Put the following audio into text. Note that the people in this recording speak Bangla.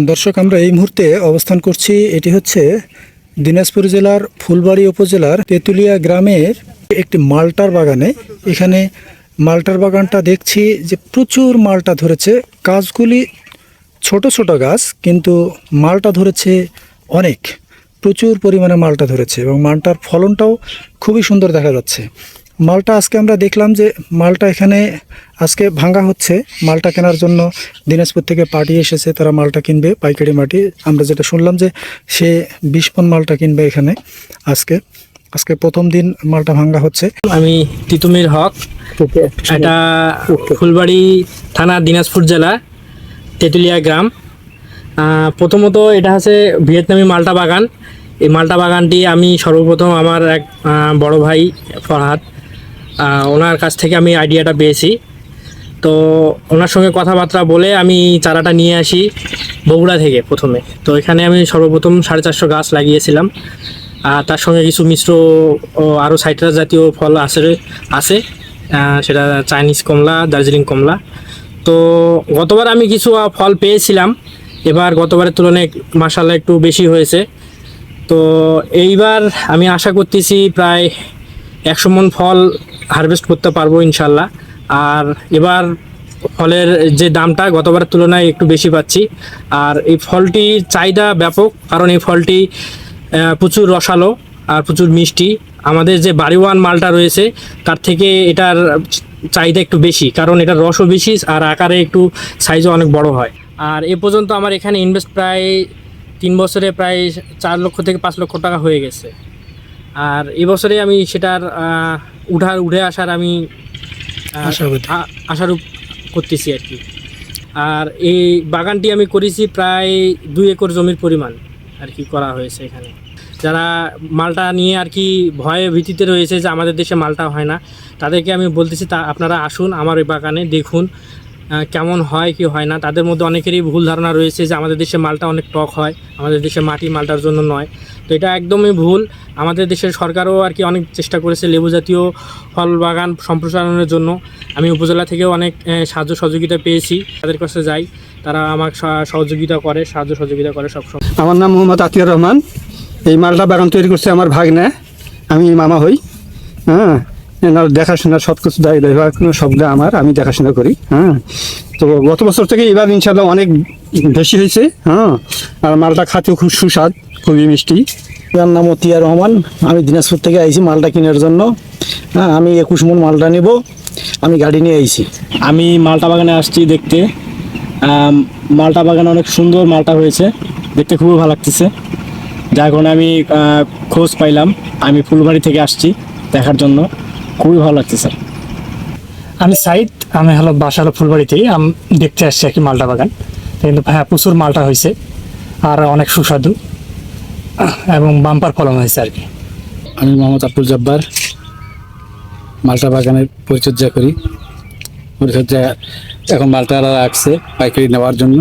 দর্শক, আমরা এই মুহূর্তে অবস্থান করছি, এটি হচ্ছে দিনাজপুর জেলার ফুলবাড়ি উপজেলার তেঁতুলিয়া গ্রামের একটি মালটার বাগানে। এখানে মালটার বাগানটা দেখছি যে প্রচুর মালটা ধরেছে। গাছগুলি ছোট ছোট গাছ, কিন্তু মালটা ধরেছে অনেক। প্রচুর পরিমাণে মালটা ধরেছে এবং মালটার ফলনটাও খুবই সুন্দর দেখা যাচ্ছে। মালটা আজকে আমরা দেখলাম যে মালটা এখানে আজকে ভাঙা হচ্ছে। মালটা কেনার জন্য দিনাজপুর থেকে পার্টি এসেছে তারা মালটা কিনবে পাইকারি মাটি আমরা যেটা শুনলাম যে সে বিশ পন মালটা কিনবে এখানে আজকে। আজকে প্রথম দিন মালটা ভাঙ্গা হচ্ছে। আমি তিতুমির হক। এটা ফুলবাড়ি থানা দিনাজপুর জেলা তেঁতুলিয়া গ্রাম। প্রথমত এটা হচ্ছে ভিয়েতনামি মালটা বাগান। এই মালটা বাগানটি আমি সর্বপ্রথম আমার এক বড় ভাই ফরহাদ ওনার কাছ থেকে আমি আইডিয়াটা পেয়েছি। তো ওনার সঙ্গে কথাবার্তা বলে আমি চারাটা নিয়ে আসি বগুড়া থেকে প্রথমে। তো এখানে আমি সর্বপ্রথম সাড়ে চারশো গাছ লাগিয়েছিলাম। আর তার সঙ্গে কিছু মিশ্র আরও সাইট্রাস জাতীয় ফল আছে আছে সেটা চাইনিজ কমলা, দার্জিলিং কমলা। তো গতবার আমি কিছু ফল পেয়েছিলাম। এবার গতবারের তুলনায় মাসাল্লাহ একটু বেশি হয়েছে। তো এইবার আমি আশা করতেছি প্রায় একশো মন ফল হারভেস্ট করতে পারব ইনশাল্লাহ। আর এবার ফলের যে দামটা গতবারের তুলনায় একটু বেশি পাচ্ছি। আর এই ফলটির চাহিদা ব্যাপক, কারণ এই ফলটি প্রচুর রসালো আর প্রচুর মিষ্টি। আমাদের যে বাড়িওয়ান মালটা রয়েছে, তার থেকে এটার চাহিদা একটু বেশি, কারণ এটার রসও বেশি আর আকারে একটু সাইজও অনেক বড় হয়। আর এ পর্যন্ত আমার এখানে ইনভেস্ট প্রায় তিন বছরে প্রায় চার লক্ষ থেকে পাঁচ লক্ষ টাকা হয়ে গেছে। আর এবছরে আমি সেটার উঠার উঠে আসার আমি আশা করি আ- আশারূপ করতেছি আর কি। আর এই বাগানটি আমি করেছি প্রায় দুই একর জমির পরিমাণ আর কি করা হয়েছে এখানে। যারা মালটা নিয়ে আর কি ভয়ে ভীতিতে রয়েছে যে আমাদের দেশে মালটা হয় না তাদেরকে আমি বলতেছি তা আপনারা আসুন আমার ওই বাগানে দেখুন। কেমন হয়, কি হয় না, তাদের মধ্যে অনেকেরই ভুল ধারণা রয়েছে যে আমাদের দেশে মালটা অনেক টক হয়, আমাদের দেশে মাটি মালটার জন্য নয়। তো এটা একদমই ভুল। আমাদের দেশের সরকারও আর কি অনেক চেষ্টা করেছে লেবু জাতীয় ফল বাগান সম্প্রসারণের জন্য। আমি উপজেলা থেকেও অনেক সাহায্য সহযোগিতা পেয়েছি। তাদের কাছে যাই, তারা আমাকে সহযোগিতা করে, সাহায্য সহযোগিতা করে সবসময়। আমার নাম মোহাম্মদ আতিয়ার রহমান। এই মালটা বাগান তৈরি করছে আমার ভাগ্নে। আমি মামা হই। হ্যাঁ। এনার দেখাশোনা সব কিছু সবটা আমার আমি দেখাশোনা করি হ্যাঁ। তো গত বছর থেকে এবার ইনশাল্লাহ অনেক বেশি হয়েছে হ্যাঁ। আর মালটা খাতেও খুব সুস্বাদ খুবই মিষ্টি। আমার নাম অতিয়া রহমান আমি দিনাজপুর থেকে আইছি মালটা কেনার জন্য। হ্যাঁ আমি একুশ মন মালটা নেব আমি গাড়ি নিয়ে আইছি। আমি মালটা বাগানে আসছি দেখতে। মালটা বাগানে অনেক সুন্দর মালটা হয়েছে দেখতে খুবই ভালো লাগতেছে। যার কারণে আমি খোঁজ পাইলাম আমি ফুলবাড়ি থেকে আসছি দেখার জন্য। খুবই ভালো লাগছে স্যার। আমি সাইদ আমি হলো বাসা হলো ফুলবাড়িতেই আমি দেখতে আসছি আর কি মালটা বাগান। কিন্তু হ্যাঁ প্রচুর মালটা হয়েছে আর অনেক সুস্বাদু এবং বাম্পার ফলন হয়েছে আর কি। আমি মোহাম্মদ আব্দুল জব্বার মালটা বাগানের পরিচর্যা করি। পরিচর্যা এখন মালটারা রাখছে পাইকারি নেওয়ার জন্য।